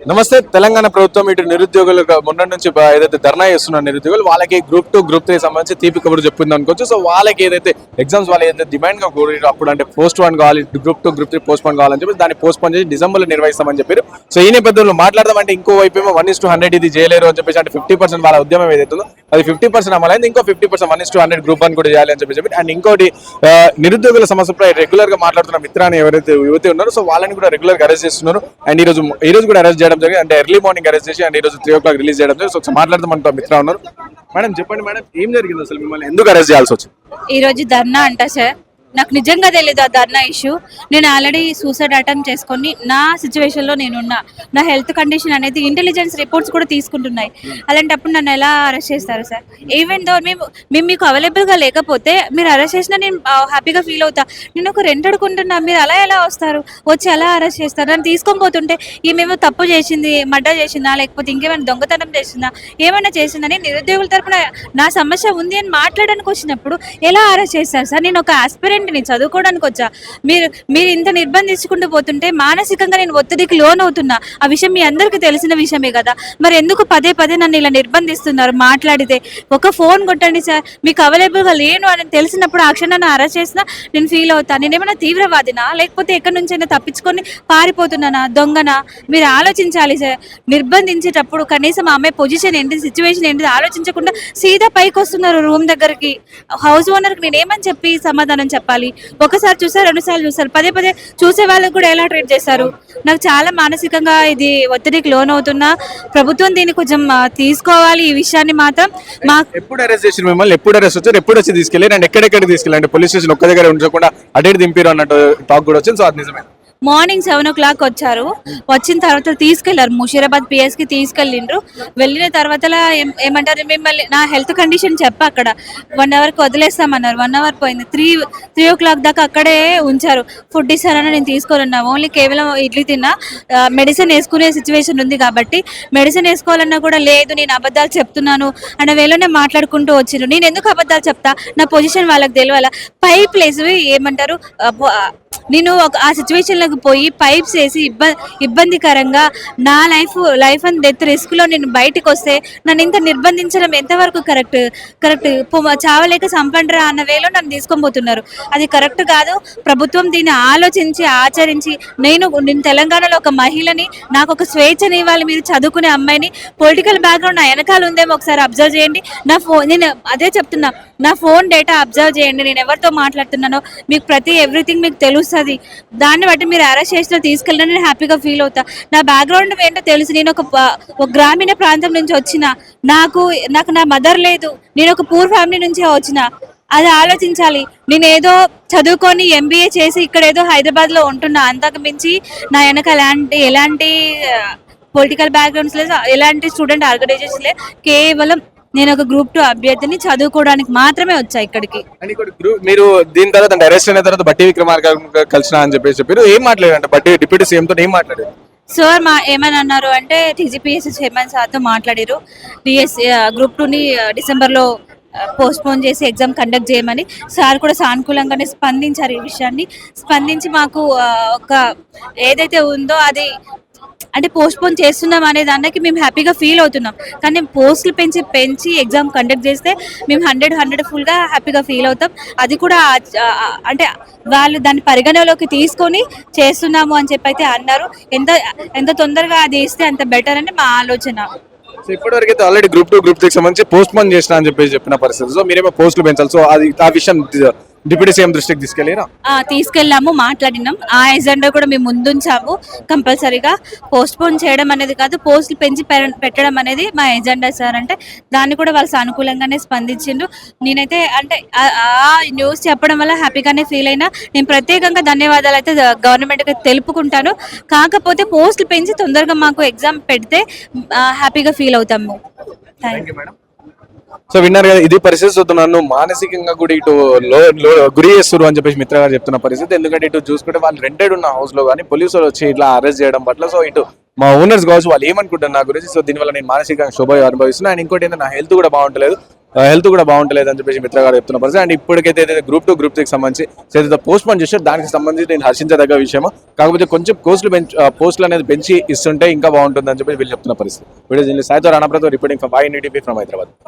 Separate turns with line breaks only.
నమస్తే తెలంగాణ ప్రభుత్వం ఇటు నిరుద్యోగులు మొన్న నుంచి ఏదైతే ధర్నా చేస్తున్న నిరుద్యోగులు వాళ్ళకి గ్రూప్ టూ గ్రూప్ త్రీ సంబంధించి తీపి కబురు చెప్పింది అనుకోవచ్చు. సో వాళ్ళకి ఏదైతే ఎగ్జామ్స్ వాళ్ళు ఏదైతే డిమాండ్గా కోరారు అప్పుడు అంటే పోస్ట్ వన్ కావాలి group two group three post one కావాలని చెప్పి దాన్ని పోస్ట్ పోన్ చేసి డిసెంబర్లో నిర్వహిస్తామని చెప్పారు. సో ఈ నేపథ్యంలో మాట్లాడదాం అంటే ఇంకో వైపు ఏమో వన్ ఇస్ టూ హండ్రెడ్ ఇది చేయలేరు అని చెప్పేసి అంటే ఫిఫ్టీ పర్సెంట్ వాళ్ళ ఉద్యమం ఏదైతుందో అది ఫిఫ్టీ పర్సెంట్ అమలైంది ఇంకో fifty percent one is two hundred group one కూడా చేయాలి అని చెప్పి చెప్పి. అండ్ ఇంకోటి నిరుద్యోగుల సమస్యపై రెగ్యులర్గా మాట్లాడుతున్న మిత్రాన్ని ఎవరైతే యువతి ఉన్నారో సో వాళ్ళని కూడా రెగ్యులర్గా అరెస్ట్ చేస్తున్నారు. అండ్ ఈ రోజు ఈ రోజు కూడా అరెస్ట్ చేయడం జరిగింది. అంటే ఎర్లీ మార్నింగ్ అరెస్ట్ చేసి అండ్ ఈ రోజు త్రీ ఓ క్లాక్ రిలీజ్ చేయడం జరిగింది. సో ఒకసారి మాట్లాడదాం మిత్ర ఉన్నారు. మేడం చెప్పండి మేడం ఏం జరిగింది అసలు మిమ్మల్ని? ఎందుకు అరెస్ట్ చేయాల్సి వచ్చింది?
ఈ రోజు ధర్నా అంట సార్. నాకు నిజంగా తెలియదు ఆ ధర్నా ఇష్యూ నేను ఆల్రెడీ సూసైడ్ అటెంప్ట్ చేసుకొని నా సిచ్యువేషన్లో నేనున్నా. నా హెల్త్ కండిషన్ అనేది ఇంటెలిజెన్స్ రిపోర్ట్స్ కూడా తీసుకుంటున్నాయి. అలాంటప్పుడు నన్ను ఎలా అరెస్ట్ చేస్తారు సార్? ఈవెన్ దో మేము మేము మీకు అవైలబుల్గా లేకపోతే మీరు అరెస్ట్ చేసినా నేను హ్యాపీగా ఫీల్ అవుతా. నేను ఒక రెంట్ అడుకుంటున్నా మీరు అలా ఎలా వస్తారు? వచ్చి ఎలా అరెస్ట్ చేస్తారు? నన్ను తీసుకొని పోతుంటే ఈమెమో తప్పు చేసింది మడ్డ చేసిందా లేకపోతే ఇంకేమైనా దొంగతనం చేసిందా ఏమైనా చేసిందని నిరుద్యోగుల తరపున నా సమస్య ఉంది అని మాట్లాడడానికి వచ్చినప్పుడు ఎలా అరెస్ట్ చేస్తారు సార్? నేను ఒక నేను చదువుకోవడానికి వచ్చా? మీరు మీరు ఇంత నిర్బంధించుకుంటూ పోతుంటే మానసికంగా నేను ఒత్తిడికి లోన్ అవుతున్నా ఆ విషయం మీ అందరికీ తెలిసిన విషయమే కదా. మరి ఎందుకు పదే పదే నన్ను ఇలా నిర్బంధిస్తున్నారు మాట్లాడితే? ఒక ఫోన్ కొట్టండి సార్. మీకు అవైలబుల్గా లేను అని తెలిసినప్పుడు ఆ క్షణాన్ని అరెస్ట్ చేసినా నేను ఫీల్ అవుతాను నేను ఏమైనా తీవ్రవాదినా? లేకపోతే ఎక్కడి నుంచైనా తప్పించుకొని పారిపోతున్నానా? దొంగనా? మీరు ఆలోచించాలి సార్. నిర్బంధించేటప్పుడు కనీసం ఆమె పొజిషన్ ఏంటి సిచ్యువేషన్ ఏంటి ఆలోచించకుండా సీదా పైకి వస్తున్నారు రూమ్ దగ్గరికి. హౌస్ ఓనర్కి నేను ఏమని చెప్పి సమాధానం చెప్పాలి? ఒకసారి చూసారు రెండు సార్లు చూసారు. పదే పదే చూసే వాళ్ళకి కూడా ఎలా ట్రీట్ చేశారు? నాకు చాలా మానసికంగా ఇది ఒత్తిడికి లోన్ అవుతున్నా ప్రభుత్వం దీన్ని కొంచెం తీసుకోవాలి. ఈ విషయాన్ని మాత్రం మా
ఎప్పుడు అరెస్ట్ చేసి మిమ్మల్ని? ఎప్పుడు అరెస్ట్ వచ్చారు? ఎప్పుడు వచ్చి తీసుకెళ్ళి? అండ్ ఎక్కడెక్కడ తీసుకెళ్ళండి పోలీస్ స్టేషన్ ఒక్క దగ్గర ఉంచకుండా అటు దింపారు అన్నట్టు టాక్ కూడా వచ్చింది. సో అది నిజమే.
మార్నింగ్ సెవెన్ ఓ క్లాక్ వచ్చారు. వచ్చిన తర్వాత తీసుకెళ్ళారు. ముషీరాబాద్ పిఎస్కి తీసుకెళ్ళిండ్రు. వెళ్ళిన తర్వాత ఏమంటారు మిమ్మల్ని నా హెల్త్ కండిషన్ చెప్ప అక్కడ. వన్ అవర్కి వదిలేస్తామన్నారు. వన్ అవర్ పోయింది. త్రీ త్రీ ఓ క్లాక్ దాకా అక్కడే ఉంచారు. ఫుడ్ ఇస్తారని నేను తీసుకోవాలన్నా ఓన్లీ కేవలం ఇడ్లీ తిన్నా. మెడిసిన్ వేసుకునే సిచ్యువేషన్ ఉంది కాబట్టి మెడిసిన్ వేసుకోవాలన్నా కూడా లేదు. నేను అబద్ధాలు చెప్తున్నాను అనే వేలోనే మాట్లాడుకుంటూ వచ్చిండ్రు. నేను ఎందుకు అబద్ధాలు చెప్తా? నా పొజిషన్ వాళ్ళకి తెలియాల పై ప్లేస్ ఏమంటారు నేను ఒక ఆ సిచ్యువేషన్లోకి పోయి పైప్స్ వేసి ఇబ్బ ఇబ్బందికరంగా నా లైఫ్ లైఫ్ అండ్ డెత్ రిస్క్లో నేను బయటకు వస్తే నన్ను ఇంత నిర్బంధించడం ఎంతవరకు కరెక్ట్ కరెక్ట్ చావలేక సంపండ్రా అన్న వేలో నన్ను తీసుకొని పోతున్నారు. అది కరెక్ట్ కాదు. ప్రభుత్వం దీన్ని ఆలోచించి ఆచరించి నేను నేను తెలంగాణలో ఒక మహిళని నాకు ఒక స్వేచ్ఛని ఇవ్వాలి మీరు చదువుకునే అమ్మాయిని పొలిటికల్ బ్యాక్గ్రౌండ్ నా వెనకాల ఉందేమో ఒకసారి అబ్జర్వ్ చేయండి. నా ఫోన్ నేను అదే చెప్తున్నా. నా ఫోన్ డేటా అబ్జర్వ్ చేయండి. నేను ఎవరితో మాట్లాడుతున్నానో మీకు ప్రతి ఎవ్రీథింగ్ మీకు వస్తుంది. దాన్ని బట్టి మీరు అరెస్ట్ చేసిన తీసుకెళ్ళిన నేను హ్యాపీగా ఫీల్ అవుతా. నా బ్యాక్గ్రౌండ్ ఏంటో తెలుసు. నేను ఒక ప- ఒక గ్రామీణ ప్రాంతం నుంచి వచ్చిన. నాకు నాకు నా మదర్ లేదు. నేను ఒక పూర్ ఫ్యామిలీ నుంచే వచ్చిన. అది ఆలోచించాలి. నేను ఏదో చదువుకొని ఎంబీఏ చేసి ఇక్కడ ఏదో హైదరాబాద్లో ఉంటున్నా. అంతకు మించి నా వెనక ఎలాంటి ఎలాంటి పొలిటికల్ బ్యాక్గ్రౌండ్స్ లేదు. ఎలాంటి స్టూడెంట్ ఆర్గనైజేషన్ లేదు. కేవలం నేను ఒక గ్రూప్ టూ అభ్యర్థిని చదువుకోవడానికి మాత్రమే వచ్చా ఇక్కడికి.
మీరు దీని తర్వాత అరెస్ట్ అయిన తర్వాత బట్టి విక్రమార్క కలిసిన అని చెప్పేసి చెప్పారు. ఏం మాట్లాడారు బట్టి డిప్యూటీ సీఎం తో ఏం మాట్లాడారు?
సార్ మా ఏమని అన్నారు అంటే టీజీపీఎస్ చైర్మన్ సార్తో మాట్లాడారు. డిఎస్ గ్రూప్ టూని డిసెంబర్లో పోస్ట్ పోన్ చేసి ఎగ్జామ్ కండక్ట్ చేయమని. సార్ కూడా సానుకూలంగానే స్పందించారు ఈ విషయాన్ని. స్పందించి మాకు ఒక ఏదైతే ఉందో అది అంటే పోస్ట్ పోన్ చేస్తున్నాం అనే దానికి మేము హ్యాపీగా ఫీల్ అవుతున్నాం. కానీ పోస్టులు పెంచి పెంచి ఎగ్జామ్ కండక్ట్ చేస్తే మేము హండ్రెడ్ హండ్రెడ్ ఫుల్గా హ్యాపీగా ఫీల్ అవుతాం. అది కూడా అంటే వాళ్ళు దాన్ని పరిగణలోకి తీసుకొని చేస్తున్నాము అని చెప్పి అయితే అన్నారు. ఎంత ఎంత తొందరగా అది ఇస్తే అంత బెటర్ అని మా ఆలోచన.
సో ఇప్పటివరకు అయితే already group two group three సంబంధించి పోస్ట్ పోన్ చేసిన అని చెప్పేసి చెప్పిన పరిస్థితి. సో మీరేమో పోస్టులు పెంచాలి. సో అది ఆ విషయం డిప్యూటీ సీఎం దృష్టికి తీసుకెళ్ళారా?
ఆ, తీసుకెళ్ళాము మాట్లాడినాం. ఆ ఎజెండా కూడా మేము ముందుంచాము. కంపల్సరీగా పోస్ట్ పోన్ చేయడం అనేది కాదు పోస్టులు పెంచి పెట్టడం అనేది మా ఎజెండా సార్. అంటే దాన్ని కూడా వాళ్ళు సానుకూలంగానే స్పందించిండ్రు. నేనైతే అంటే ఆ- న్యూస్ చెప్పడం వల్ల హ్యాపీగానే ఫీల్ అయినా నేను ప్రత్యేకంగా ధన్యవాదాలు అయితే గవర్నమెంట్కి తెలుపుకుంటాను. కాకపోతే పోస్టులు పెంచి తొందరగా మాకు ఎగ్జామ్ పెడితే హ్యాపీగా ఫీల్ అవుతాము. థ్యాంక్ యూ
సో విన్నారు కదా ఇది పరిస్థితి. సో నన్ను మానసికంగా కూడా ఇటు లో గురి చేస్తారు అని చెప్పేసి మిత్ర గారు చెప్తున్న పరిస్థితి. ఎందుకంటే ఇటు చూసుకుంటే వాళ్ళు రెంటెడ్ ఉన్న హౌస్లో కానీ పోలీసులు వచ్చి ఇట్లా అరెస్ట్ చేయడం పట్ల సో ఇటు మా ఓనర్స్ కావచ్చు వాళ్ళు ఏమనుకుంటారు నా గురించి సో దీనివల్ల నేను మానసికంగా శుభ అనుభవిస్తున్నాను అండ్ ఇంకోటి ఏంటంటే నా హెల్త్ కూడా బాగుంటలేదు. హెల్త్ కూడా బాగుంటలేదు అని చెప్పేసి మిత్ర గారు చెప్తున్న పరిస్థితి. అండ్ ఇప్పటికైతే గ్రూప్ టూ గ్రూప్ త్రీకి సంబంధించి ఏదైతే పోస్ట్ పోన్ చేశారు దానికి సంబంధించి నేను హర్షించదగ్గ విషయం కాకపోతే కొంచెం పోస్టులు పెంచు పోస్టులు అనేది పెంచి ఇస్తుంటే ఇంకా బాగుంటుంది అని చెప్పి వీళ్ళు చెప్తున్న పరిస్థితి. వీడియో సాయితో రాణాప్రతో reporting from I from Hyderabad